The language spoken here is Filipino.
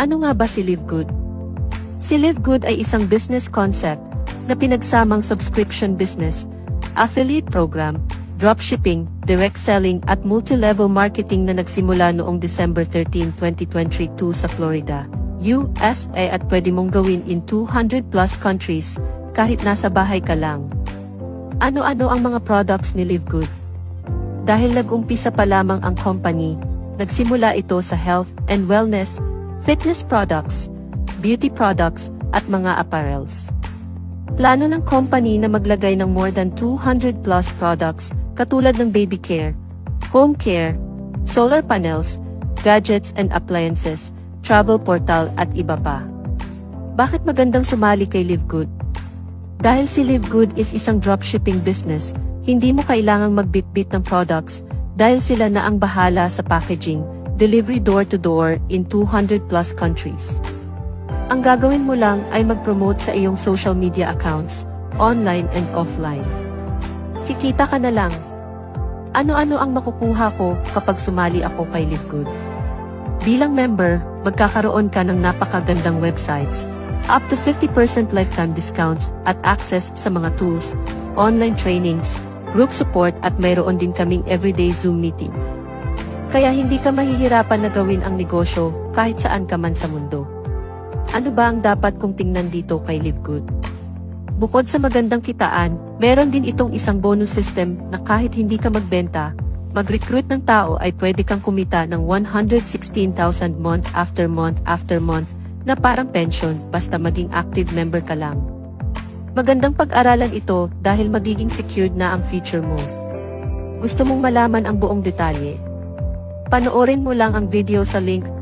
Ano nga ba si Live Good? Si Live Good ay isang business concept na pinagsamang subscription business, affiliate program, dropshipping, direct selling at multi-level marketing na nagsimula noong December 13, 2022 sa Florida, USA at pwede mong gawin in 200 plus countries kahit nasa bahay ka lang. Ano-ano ang mga products ni Live Good? Dahil nag-umpisa pa lamang ang company, nagsimula ito sa health and wellness, fitness products, beauty products, at mga apparels. Plano ng company na maglagay ng more than 200 plus products katulad ng baby care, home care, solar panels, gadgets and appliances, travel portal at iba pa. Bakit magandang sumali kay Live Good? Dahil si Live Good is isang dropshipping business, hindi mo kailangang magbitbit ng products dahil sila na ang bahala sa packaging, delivery door-to-door in 200 plus countries. Ang gagawin mo lang ay mag-promote sa iyong social media accounts, online and offline. Kikita ka na lang. Ano-ano ang makukuha ko kapag sumali ako kay Live Good? Bilang member, magkakaroon ka ng napakagandang websites, up to 50% lifetime discounts at access sa mga tools, online trainings, group support at mayroon din kaming everyday Zoom meeting. Kaya hindi ka mahihirapan na gawin ang negosyo kahit saan ka man sa mundo. Ano ba ang dapat kong tingnan dito kay Live Good? Bukod sa magandang kitaan, meron din itong isang bonus system na kahit hindi ka magbenta, mag-recruit ng tao ay pwede kang kumita ng 116,000 month after month after month na parang pension basta maging active member ka lang. Magandang pag-aralan ito dahil magiging secured na ang future mo. Gusto mong malaman ang buong detalye? Panoorin mo lang ang video sa link